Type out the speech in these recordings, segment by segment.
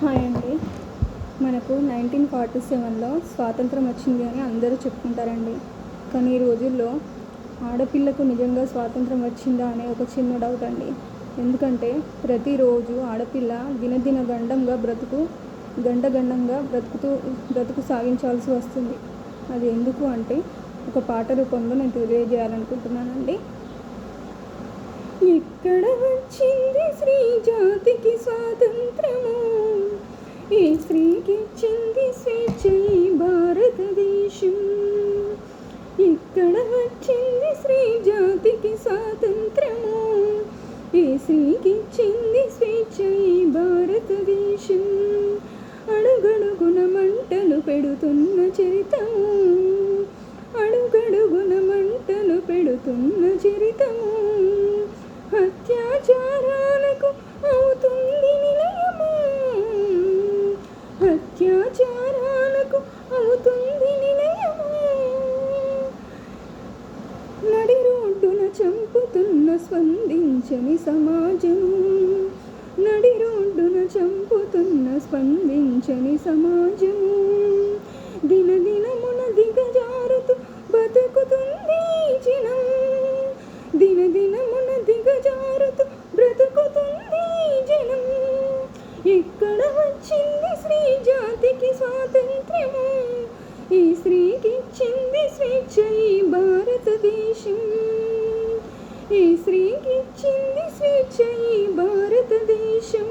Hi అండి. మనకు nineteen forty సెవెన్లో స్వాతంత్రం వచ్చింది అని అందరూ చెప్పుకుంటారండి. కానీ ఈ రోజుల్లో ఆడపిల్లకు నిజంగా స్వాతంత్రం వచ్చిందా అనే ఒక చిన్న డౌట్ అండి. ఎందుకంటే ప్రతిరోజు ఆడపిల్ల దినదిన గండంగా బ్రతుకు గంట గండంగా బ్రతుకుతూ బ్రతుకు సాగించాల్సి వస్తుంది. అది ఎందుకు అంటే ఒక పాట రూపంలో నేను తెలియజేయాలనుకుంటున్నానండి. ఎక్కడ వచ్చింది స్త్రీ జాతికి స్వాతంత్రము ఈ స్త్రీకి ఇచ్చింది స్వేచ్ఛ ఈ భారతదేశం. ఇక్కడ వచ్చింది స్త్రీ జాతికి స్వాతంత్రము. ఈ స్త్రీకి ఇచ్చింది స్వేచ్ఛ ఈ భారతదేశం. అడుగడుగున మంటలు పెడుతున్న చరితము. అడుగడుగున మంటలు పెడుతున్న చరితము. అత్యాచారాలకు అత్యాచారాలకు అవుతుంది నిలయము. నడి రోడ్డున చంపుతున్న స్పందించని సమాజం. నడి రోడ్డున చంపుతున్న స్పందించని సమాజము దినదినమున దిగజారుతూ బతుకుతుంది ఈ జనం. దినదినమున దిగజారుతూ వచ్చింది స్త్రీ జాతికి స్వాతంత్ర్యము. ఈ స్త్రీకి ఇచ్చింది స్వేచ్ఛ ఈ భారతదేశం. ఈ స్త్రీకి ఇచ్చింది స్వేచ్ఛ ఈ భారతదేశం.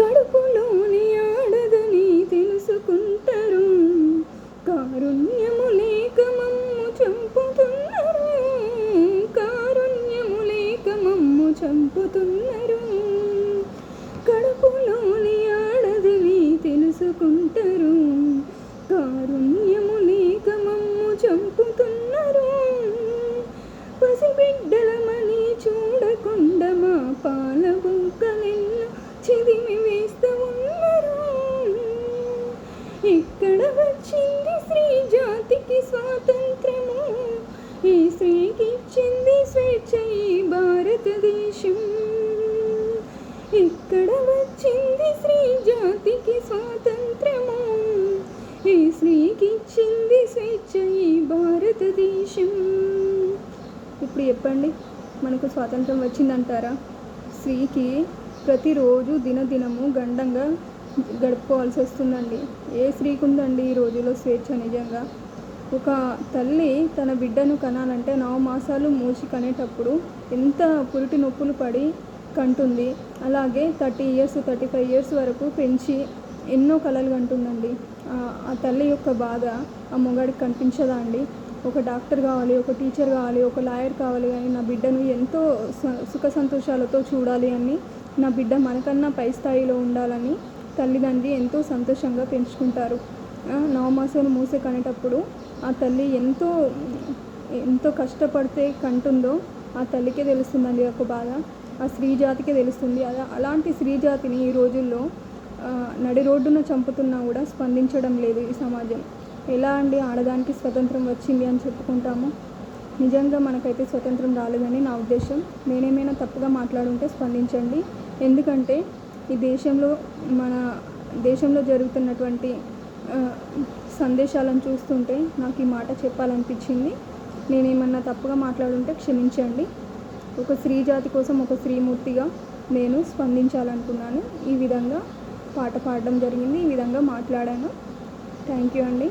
కడుపులోని ఆడదని తెలుసుకుంటారు. కారుణ్యము లేక మమ్ము చంపుతున్నారు. కారుణ్యము లేక మమ్ము చంపుతున్నారు. తెలుసుకుంటారు కారుణ్యము లేక మమ్ము చంపుతున్నారు. పసిబిడ్డలమని చూడకుండా మా పాల బుక్కలెన్నో చిదిమి వేస్తూ ఉన్నారు. ఎక్కడ వచ్చింది స్త్రీ జాతికి స్వాతంత్రము? ఈ స్త్రీకి ఇచ్చింది స్వేచ్ఛ ఈ భారతదేశం. ఎక్కడ వచ్చింది స్త్రీ జాతికి స్వాతంత్రం ఈ స్త్రీకి స్వేచ్ఛ ఈ భారతదేశం. ఇప్పుడు చెప్పండి మనకు స్వాతంత్రం వచ్చిందంటారా? స్త్రీకి ప్రతిరోజు దినదినము గండంగా గడుపుకోవాల్సి వస్తుందండి. ఏ స్త్రీకి ఉందండి ఈ రోజుల్లో స్వేచ్ఛ నిజంగా? ఒక తల్లి తన బిడ్డను కనాలంటే నవమాసాలు మూసి కనేటప్పుడు ఎంత పురిటి నొప్పులు పడి కంటుంది. అలాగే thirty years thirty five years వరకు పెంచి ఎన్నో కళలు కంటుందండి ఆ- తల్లి యొక్క బాధ ఆ మొగాడికి కనిపించదా అండి? ఒక డాక్టర్ కావాలి ఒక టీచర్ కావాలి ఒక లాయర్ కావాలి అని నా బిడ్డను ఎంతో స- సుఖ సంతోషాలతో చూడాలి అని నా బిడ్డ మనకన్నా పై స్థాయిలో ఉండాలని తల్లిదండ్రి ఎంతో సంతోషంగా పెంచుకుంటారు. ఆ, నవమాసాలు మూసే కనేటప్పుడు ఆ తల్లి ఎంతో ఎంతో కష్టపడితే కంటుందో ఆ తల్లికే తెలుస్తుందండి ఒక బాధ. ఆ స్త్రీ జాతికే తెలుస్తుంది. అలా అలాంటి స్త్రీ జాతిని ఈ రోజుల్లో నడి రోడ్డున చంపుతున్నా కూడా స్పందించడం లేదు ఈ సమాజం. ఎలా అండి ఆడదానికి స్వతంత్రం వచ్చింది అని చెప్పుకుంటాము? నిజంగా మనకైతే స్వతంత్రం రాలేదని నా ఉద్దేశం. నేనేమైనా తప్పుగా మాట్లాడుంటే స్పందించండి. ఎందుకంటే ఈ దేశంలో మన దేశంలో జరుగుతున్నటువంటి సందేశాలను చూస్తుంటే నాకు ఈ మాట చెప్పాలనిపించింది. నేనేమన్నా తప్పుగా మాట్లాడుంటే క్షమించండి. ఒక స్త్రీ జాతి కోసం ఒక స్త్రీమూర్తిగా నేను స్పందించాలనుకున్నాను. ఈ విధంగా పాట పాడడం జరిగింది. ఈ విధంగా మాట్లాడాను. థ్యాంక్ యూ అండి.